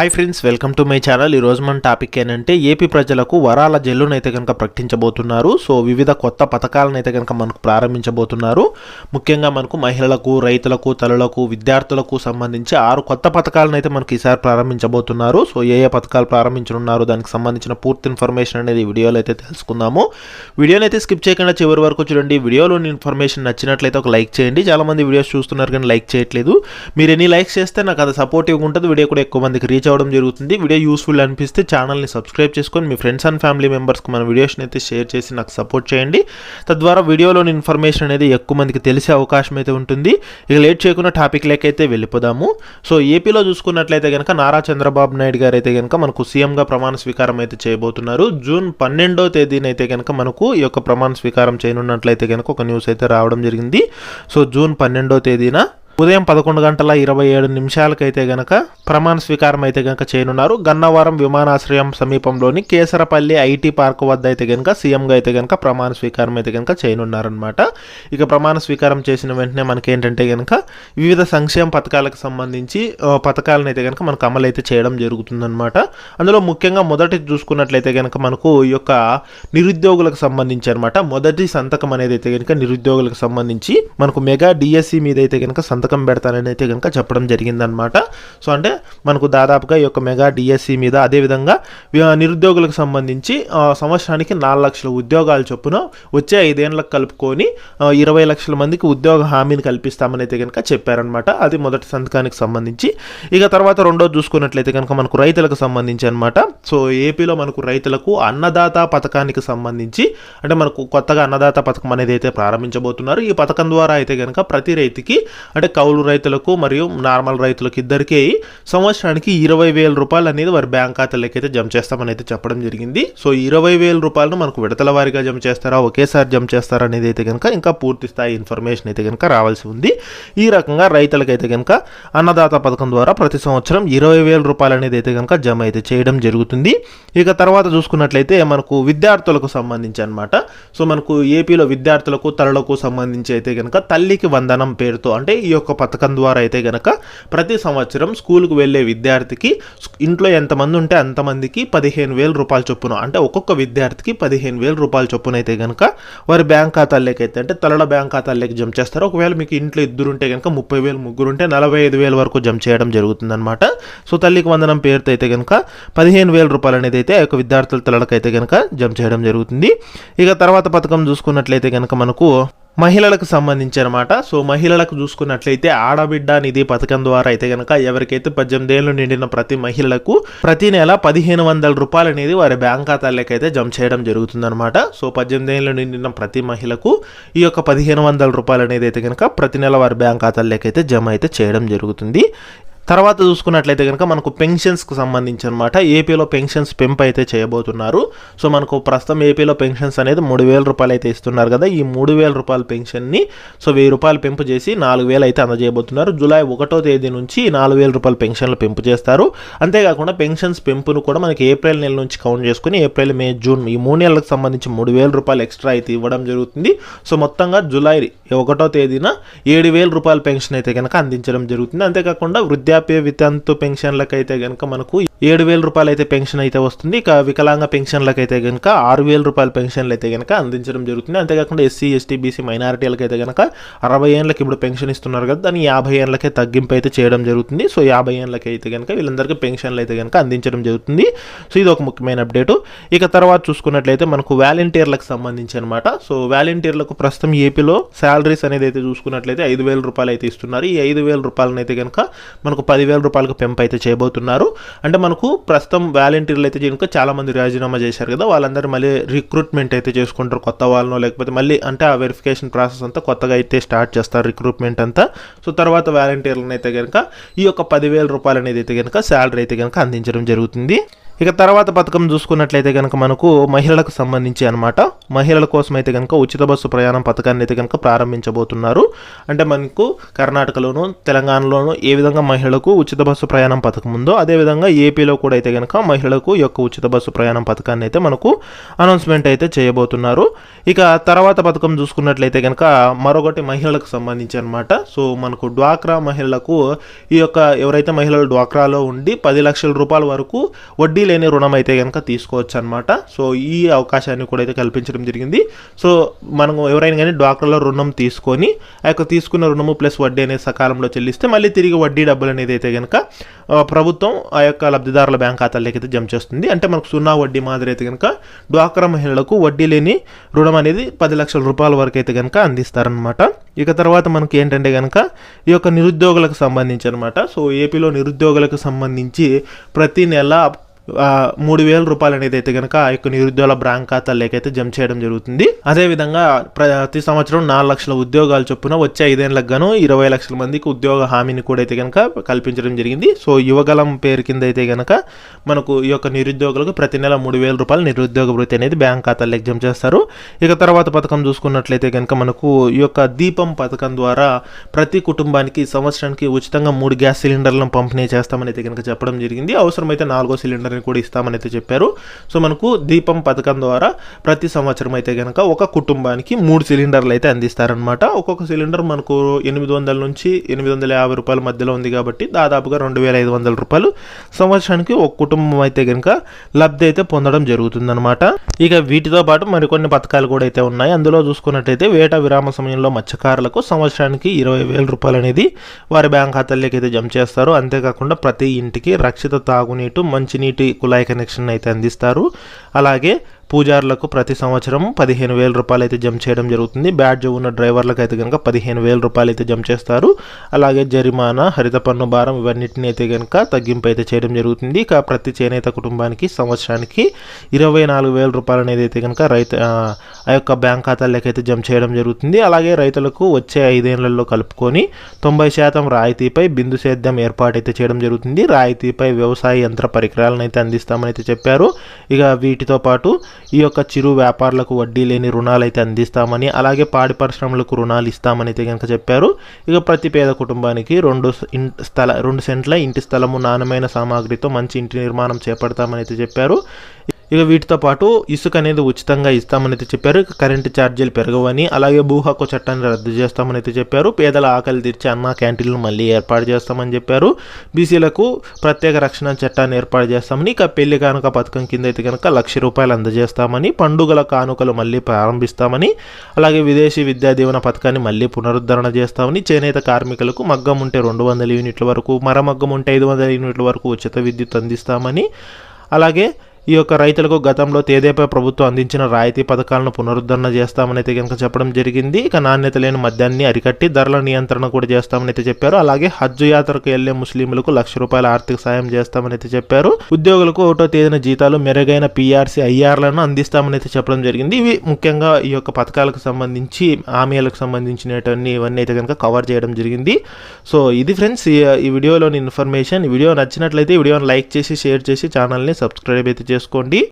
Hi friends welcome to my channel ఈ రోజు మన టాపిక్ ఏంటంటే ఏపీ ప్రజలకు వరాల జల్లును అయితే కనుక ప్రకటించబోతున్నారు. సో వివిధ కొత్త పథకాలను అయితే కనుక మనకు ప్రారంభించబోతున్నారు. ముఖ్యంగా మనకు మహిళలకు రైతులకు తల్లులకు విద్యార్థులకు సంబంధించి ఆరు కొత్త పథకాలను అయితే మనకి ఈసారి ప్రారంభించబోతున్నారు. సో ఏ ఏ పథకాలు ప్రారంభించనున్నారు దానికి సంబంధించిన పూర్తి ఇన్ఫర్మేషన్ అనేది వీడియోలో అయితే తెలుసుకుందాము. వీడియోని అయితే స్కిప్ చేయకుండా చివరి వరకు చూడండి. వీడియోలోని ఇన్ఫర్మేషన్ నచ్చినట్లయితే ఒక లైక్ చేయండి. చాలా మంది వీడియోస్ చూస్తున్నారు కానీ లైక్ చేయట్లేదు. మీరు ఎన్ని లైక్స్ చేస్తే నాకు అది సపోర్టివ్గా ఉంటుంది. వీడియో కూడా ఎక్కువ మందికి రీచ్ అవ్వడం జరుగుతుంది. వీడియో యూస్ఫుల్ అనిపిస్తే ఛానల్ని సబ్స్క్రైబ్ చేసుకొని మీ ఫ్రెండ్స్ అండ్ ఫ్యామిలీ మెంబర్స్కి మన వీడియోస్ని అయితే షేర్ చేసి నాకు సపోర్ట్ చేయండి. తద్వారా వీడియోలోని ఇన్ఫర్మేషన్ అనేది ఎక్కువ మందికి తెలిసే అవకాశం అయితే ఉంటుంది. ఇక లేట్ చేయకుండా టాపిక్ అయితే వెళ్ళిపోదాము. సో ఏపీలో చూసుకున్నట్లయితే కనుక నారా చంద్రబాబు నాయుడు గారు అయితే కనుక మనకు సీఎంగా ప్రమాణ స్వీకారం అయితే చేయబోతున్నారు. జూన్ పన్నెండో తేదీన అయితే కనుక మనకు ఈ యొక్క ప్రమాణ స్వీకారం చేయనున్నట్లయితే కనుక ఒక న్యూస్ అయితే రావడం జరిగింది. సో జూన్ పన్నెండో తేదీన ఉదయం పదకొండు గంటల ఇరవై ఏడు నిమిషాలకైతే గనక ప్రమాణ స్వీకారం అయితే గనక చేయనున్నారు. గన్నవరం విమానాశ్రయం సమీపంలోని కేసరపల్లి ఐటీ పార్క్ వద్ద అయితే గనక సీఎంగా అయితే గనక ప్రమాణ స్వీకారం అయితే గనక చేయనున్నారనమాట ఇక ప్రమాణ స్వీకారం చేసిన వెంటనే మనకి ఏంటంటే గనక వివిధ సంక్షేమ పథకాలకు సంబంధించి పథకాలను అయితే గనక మనకు అమలు అయితే చేయడం జరుగుతుందనమాట అందులో ముఖ్యంగా మొదటి చూసుకున్నట్లయితే గనక మనకు ఈ యొక్క నిరుద్యోగులకు సంబంధించి అనమాట మొదటి సంతకం అనేది అయితే గనక నిరుద్యోగులకు సంబంధించి మనకు మెగా డిఎస్సి మీద అయితే గనక సంతకం పెడతానని అయితే కనుక చెప్పడం జరిగిందనమాట సో అంటే మనకు దాదాపుగా ఈ యొక్క మెగా డిఎస్సి మీద అదేవిధంగా నిరుద్యోగులకు సంబంధించి సంవత్సరానికి నాలుగు లక్షల ఉద్యోగాలు చొప్పున వచ్చే ఐదేళ్ళకు కలుపుకొని ఇరవై లక్షల మందికి ఉద్యోగ హామీని కల్పిస్తామని అయితే కనుక చెప్పారనమాట అది మొదటి సంతకానికి సంబంధించి. ఇక తర్వాత రెండో చూసుకున్నట్లయితే కనుక మనకు రైతులకు సంబంధించి అనమాట సో ఏపీలో మనకు రైతులకు అన్నదాత పథకానికి సంబంధించి అంటే మనకు కొత్తగా అన్నదాత పథకం అనేది అయితే ప్రారంభించబోతున్నారు. ఈ పథకం ద్వారా అయితే కనుక ప్రతి రైతుకి అంటే కౌలు రైతులకు మరియు నార్మల్ రైతులకు ఇద్దరికీ సంవత్సరానికి ఇరవై వేల రూపాయలు అనేది వారి బ్యాంక్ ఖాతాలోకి అయితే జమ చేస్తామని అయితే చెప్పడం జరిగింది. సో ఇరవై వేల రూపాయలను మనకు విడతల వారిగా జమ చేస్తారా? ఒకేసారి జమ చేస్తారా అనేది అయితే కనుక ఇంకా పూర్తి స్థాయి ఇన్ఫర్మేషన్ అయితే కనుక రావాల్సి ఉంది. ఈ రకంగా రైతులకైతే కనుక అన్నదాత పథకం ద్వారా ప్రతి సంవత్సరం ఇరవై వేల రూపాయలు అనేది అయితే కనుక జమ అయితే చేయడం జరుగుతుంది. ఇక తర్వాత చూసుకున్నట్లయితే మనకు విద్యార్థులకు సంబంధించి అనమాట సో మనకు ఏపీలో విద్యార్థులకు తరలకు సంబంధించి అయితే కనుక తల్లికి వందనం పేరుతో అంటే ఈ యొక్క పథకం ద్వారా అయితే గనక ప్రతి సంవత్సరం స్కూల్కి వెళ్ళే విద్యార్థికి ఇంట్లో ఎంతమంది ఉంటే అంతమందికి పదిహేను వేల రూపాయల చొప్పున అంటే ఒక్కొక్క విద్యార్థికి పదిహేను వేల రూపాయల చొప్పున అయితే కనుక వారి బ్యాంక్ ఖాతాల్లోకి అయితే అంటే తలల బ్యాంక్ ఖాతాల్లోకి జమ చేస్తారు. ఒకవేళ మీకు ఇంట్లో ఇద్దరు ఉంటే కనుక ముప్పై వేలు ముగ్గురు ఉంటే నలభై ఐదు వేల వరకు జమ చేయడం జరుగుతుందన్నమాట. సో తల్లికి వందనం పేరుతో అయితే కనుక పదిహేను వేల రూపాయలు అనేది అయితే ఆ యొక్క విద్యార్థుల తలలకైతే కనుక జమ చేయడం జరుగుతుంది. ఇక తర్వాత పథకం చూసుకున్నట్లయితే కనుక మనకు మహిళలకు సంబంధించి అనమాట సో మహిళలకు చూసుకున్నట్లయితే ఆడబిడ్డ నిధి పథకం ద్వారా అయితే కనుక ఎవరికైతే పద్దెనిమిది ఏళ్ళు నిండిన ప్రతి మహిళలకు ప్రతి నెల పదిహేను వందల రూపాయలు అనేది వారి బ్యాంక్ ఖాతాలకు అయితే జమ చేయడం జరుగుతుందన్నమాట. సో పద్దెనిమిది ఏళ్ళు నిండిన ప్రతి మహిళకు ఈ యొక్క పదిహేను వందల రూపాయలు అనేది అయితే కనుక ప్రతి నెల వారి బ్యాంక్ ఖాతాలకు అయితే జమ అయితే చేయడం జరుగుతుంది. తర్వాత చూసుకున్నట్లయితే కనుక మనకు పెన్షన్స్కి సంబంధించి అనమాట ఏపీలో పెన్షన్స్ పెంపు అయితే చేయబోతున్నారు. సో మనకు ప్రస్తుతం ఏపీలో పెన్షన్స్ అనేది మూడు వేల రూపాయలు అయితే ఇస్తున్నారు కదా. ఈ మూడు వేల రూపాయల పెన్షన్ని సో వెయ్యి రూపాయలు పెంపు చేసి నాలుగు వేలు అయితే అందజేయబోతున్నారు. జూలై ఒకటో తేదీ నుంచి నాలుగు వేల రూపాయల పెన్షన్లు పెంపు చేస్తారు. అంతేకాకుండా పెన్షన్స్ పెంపును కూడా మనకి ఏప్రిల్ నెల నుంచి కౌంట్ చేసుకుని ఏప్రిల్ మే జూన్ ఈ మూడు నెలలకు సంబంధించి మూడు వేల రూపాయలు ఎక్స్ట్రా అయితే ఇవ్వడం జరుగుతుంది. సో మొత్తంగా జూలై ఒకటో తేదీన ఏడు వేల రూపాయల పెన్షన్ అయితే కనుక అందించడం జరుగుతుంది. అంతేకాకుండా వృద్ధాప్య వితంతు పెన్షన్లకు అయితే కనుక మనకు ఏడు వేల రూపాయలు అయితే పెన్షన్ అయితే వస్తుంది. ఇక వికలాంగ పెన్షన్లకు అయితే కనుక ఆరు వేల రూపాయల పెన్షన్లు అయితే కనుక అందించడం జరుగుతుంది. అంతేకాకుండా ఎస్సీ ఎస్టీ బీసీ మైనారిటీలకు అయితే కనుక అరవై ఏళ్ళకి ఇప్పుడు పెన్షన్ ఇస్తున్నారు కదా దాన్ని యాభై ఏళ్ళకే తగ్గింపు అయితే చేయడం జరుగుతుంది. సో యాభై ఏళ్ళకి అయితే కనుక వీళ్ళందరికీ పెన్షన్లు అయితే కనుక అందించడం జరుగుతుంది. సో ఇది ఒక ముఖ్యమైన అప్డేటు. ఇక తర్వాత చూసుకున్నట్లయితే మనకు వాలంటీర్లకు సంబంధించి అనమాట సో వాలంటీర్లకు ప్రస్తుతం ఏపీలో శాలరీస్ అనేది అయితే చూసుకున్నట్లయితే ఐదు వేల రూపాయలు అయితే ఇస్తున్నారు. ఈ ఐదు వేల రూపాయలను అయితే కనుక మనకు పదివేల రూపాయలకు పెంపు అయితే చేయబోతున్నారు. అంటే మనకు ప్రస్తుతం వాలంటీర్లు అయితే కనుక చాలామంది రాజీనామా చేశారు కదా వాళ్ళందరూ మళ్ళీ రిక్రూట్మెంట్ అయితే చేసుకుంటారు కొత్త వాళ్ళనో లేకపోతే మళ్ళీ అంటే ఆ వెరిఫికేషన్ ప్రాసెస్ అంతా కొత్తగా అయితే స్టార్ట్ చేస్తారు రిక్రూట్మెంట్ అంతా. సో తర్వాత వాలంటీర్లను అయితే కనుక ఈ యొక్క పదివేల రూపాయలు అనేది అయితే కనుక శాలరీ అయితే కనుక అందించడం జరుగుతుంది. ఇక తర్వాత పథకం చూసుకున్నట్లయితే కనుక మనకు మహిళలకు సంబంధించి అనమాట మహిళల కోసం అయితే కనుక ఉచిత బస్సు ప్రయాణం పథకాన్ని అయితే కనుక ప్రారంభించబోతున్నారు. అంటే మనకు కర్ణాటకలోను తెలంగాణలోను ఏ విధంగా మహిళలకు ఉచిత బస్సు ప్రయాణం పథకం ఉందో అదేవిధంగా ఏపీలో కూడా అయితే కనుక మహిళలకు ఈ యొక్క ఉచిత బస్సు ప్రయాణం పథకాన్ని అయితే మనకు అనౌన్స్మెంట్ అయితే చేయబోతున్నారు. ఇక తర్వాత పథకం చూసుకున్నట్లయితే కనుక మరొకటి మహిళలకు సంబంధించి అనమాట సో మనకు డ్వాక్రా మహిళలకు ఈ యొక్క ఎవరైతే మహిళలు డ్వాక్రాలో ఉండి పది లక్షల రూపాయల వరకు వడ్డీ లేని రుణం అయితే కనుక తీసుకోవచ్చు అనమాట సో ఈ అవకాశాన్ని కూడా అయితే కల్పించడం జరిగింది. సో మనం ఎవరైనా కానీ డ్వాక్రాలో రుణం తీసుకొని ఆ యొక్క తీసుకున్న రుణము ప్లస్ వడ్డీ అనేది సకాలంలో చెల్లిస్తే మళ్ళీ తిరిగి వడ్డీ డబ్బులు అనేది అయితే కనుక ప్రభుత్వం ఆ యొక్క లబ్ధిదారుల బ్యాంక్ ఖాతాలోకి అయితే జమ చేస్తుంది. అంటే మనకు సున్నా వడ్డీ మాదిరి అయితే కనుక డ్వాక్రా మహిళలకు వడ్డీ లేని రుణం అనేది పది లక్షల రూపాయల వరకు అయితే కనుక అందిస్తారనమాట ఇక తర్వాత మనకి ఏంటంటే కనుక ఈ యొక్క నిరుద్యోగులకు సంబంధించి అనమాట సో ఏపీలో నిరుద్యోగులకు సంబంధించి ప్రతి నెల మూడు వేల రూపాయలు అనేది అయితే కనుక ఆ యొక్క నిరుద్యోగ బ్యాంక్ ఖాతాలోకి అయితే జమ చేయడం జరుగుతుంది. అదేవిధంగా ప్రతి సంవత్సరం నాలుగు లక్షల ఉద్యోగాలు చొప్పున వచ్చే ఐదేళ్ళకు గాను ఇరవై లక్షల మందికి ఉద్యోగ హామీని కూడా అయితే కనుక కల్పించడం జరిగింది. సో యువగలం పేరు కింద అయితే కనుక మనకు ఈ యొక్క నిరుద్యోగులకు ప్రతి నెల మూడు వేల రూపాయలు నిరుద్యోగ వృత్తి అనేది బ్యాంక్ ఖాతాలోకి జమ చేస్తారు. ఇక తర్వాత పథకం చూసుకున్నట్లయితే కనుక మనకు ఈ యొక్క దీపం పథకం ద్వారా ప్రతి కుటుంబానికి సంవత్సరానికి ఉచితంగా మూడు గ్యాస్ సిలిండర్లను పంపిణీ చేస్తామని అయితే కనుక చెప్పడం జరిగింది. అవసరమైతే నాలుగో సిలిండర్ సిలిండర్ని కూడా ఇస్తామని అయితే చెప్పారు. సో మనకు దీపం పథకం ద్వారా ప్రతి సంవత్సరం అయితే కనుక ఒక కుటుంబానికి మూడు సిలిండర్లు అయితే అందిస్తారనమాట ఒక్కొక్క సిలిండర్ మనకు ఎనిమిది వందల నుంచి ఎనిమిది వందల యాభై రూపాయల మధ్యలో ఉంది కాబట్టి దాదాపుగా రెండు వేల ఐదు వందల రూపాయలు సంవత్సరానికి ఒక కుటుంబం అయితే కనుక లబ్ధి అయితే పొందడం జరుగుతుందనమాట ఇక వీటితో పాటు మరికొన్ని పథకాలు కూడా అయితే ఉన్నాయి. అందులో చూసుకున్నట్టయితే వేట విరామ సమయంలో మత్స్యకారులకు సంవత్సరానికి ఇరవై వేల రూపాయలు అనేది వారి బ్యాంక్ ఖాతాల్లోకి అయితే జమ చేస్తారు. అంతేకాకుండా ప్రతి ఇంటికి రక్షిత తాగునీటు మంచినీటి కుళాయి కనెక్షన్ అయితే అందిస్తారు. అలాగే పూజారులకు ప్రతి సంవత్సరం పదిహేను వేల రూపాయలు అయితే జమ చేయడం జరుగుతుంది. బ్యాడ్జ్ ఉన్న డ్రైవర్లకు అయితే కనుక పదిహేను వేల రూపాయలు అయితే జమ చేస్తారు. అలాగే జరిమానా హరిత పన్ను భారం ఇవన్నిటిని అయితే కనుక తగ్గింపు అయితే చేయడం జరుగుతుంది. ఇక ప్రతి చేనేత కుటుంబానికి సంవత్సరానికి ఇరవై నాలుగు వేల రూపాయలు అనేది అయితే కనుక రైతు ఆ ఆ యొక్క బ్యాంక్ ఖాతాలకు అయితే జమ చేయడం జరుగుతుంది. అలాగే రైతులకు వచ్చే ఐదేళ్ళలో కలుపుకొని తొంభై శాతం రాయితీపై బిందు సేద్యం ఏర్పాటు అయితే చేయడం జరుగుతుంది. రాయితీపై వ్యవసాయ యంత్ర పరికరాలను అయితే అందిస్తామని అయితే చెప్పారు. ఇక వీటితో పాటు ఈ యొక్క చిరు వ్యాపారులకు వడ్డీ లేని రుణాలు అయితే అందిస్తామని అలాగే పాడి పరిశ్రమలకు రుణాలు ఇస్తామని అయితే కనుక చెప్పారు. ఇక ప్రతి పేద కుటుంబానికి రెండు స్థల రెండు సెంట్ల ఇంటి స్థలము నాణ్యమైన సామాగ్రితో మంచి ఇంటి నిర్మాణం చేపడతామని అయితే చెప్పారు. ఇక వీటితో పాటు ఇసుక అనేది ఉచితంగా ఇస్తామని అయితే చెప్పారు. ఇక కరెంటు ఛార్జీలు పెరగవని అలాగే భూ హక్కు చట్టాన్ని రద్దు చేస్తామని అయితే చెప్పారు. పేదల ఆకలి తీర్చి అన్న క్యాంటీన్లు మళ్ళీ ఏర్పాటు చేస్తామని చెప్పారు. బీసీలకు ప్రత్యేక రక్షణ చట్టాన్ని ఏర్పాటు చేస్తామని ఇక పెళ్ళి కానుక పథకం కింద అయితే కనుక లక్ష రూపాయలు అందజేస్తామని పండుగల కానుకలు మళ్ళీ ప్రారంభిస్తామని అలాగే విదేశీ విద్యా దీవెన పథకాన్ని మళ్ళీ పునరుద్ధరణ చేస్తామని చేనేత కార్మికులకు మగ్గం ఉంటే రెండు వందల యూనిట్ల వరకు మరమగ్గం ఉంటే ఐదు వందల యూనిట్ల వరకు ఉచిత విద్యుత్ అందిస్తామని అలాగే ఈ యొక్క రైతులకు గతంలో తేదేపై ప్రభుత్వం అందించిన రాయితీ పథకాలను పునరుద్ధరణ చేస్తామని అయితే కనుక చెప్పడం జరిగింది. ఇక నాణ్యత లేని మద్యాన్ని అరికట్టి ధరల నియంత్రణ కూడా చేస్తామని అయితే చెప్పారు. అలాగే హజ్జు యాత్రకు వెళ్ళే ముస్లింలకు లక్ష రూపాయల ఆర్థిక సాయం చేస్తామని అయితే చెప్పారు. ఉద్యోగులకు ఒకటో తేదీన జీతాలు మెరుగైన పీఆర్సీ ఐఆర్లను అందిస్తామని అయితే చెప్పడం జరిగింది. ఇవి ముఖ్యంగా ఈ యొక్క పథకాలకు సంబంధించి హామీలకు సంబంధించినటువంటి ఇవన్నీ అయితే కనుక కవర్ చేయడం జరిగింది. సో ఇది ఫ్రెండ్స్ ఈ ఈ వీడియోలోని ఇన్ఫర్మేషన్. ఈ వీడియో నచ్చినట్లయితే ఈ వీడియోని లైక్ చేసి షేర్ చేసి ఛానల్ని సబ్స్క్రైబ్ అయితే చేసుకోండి.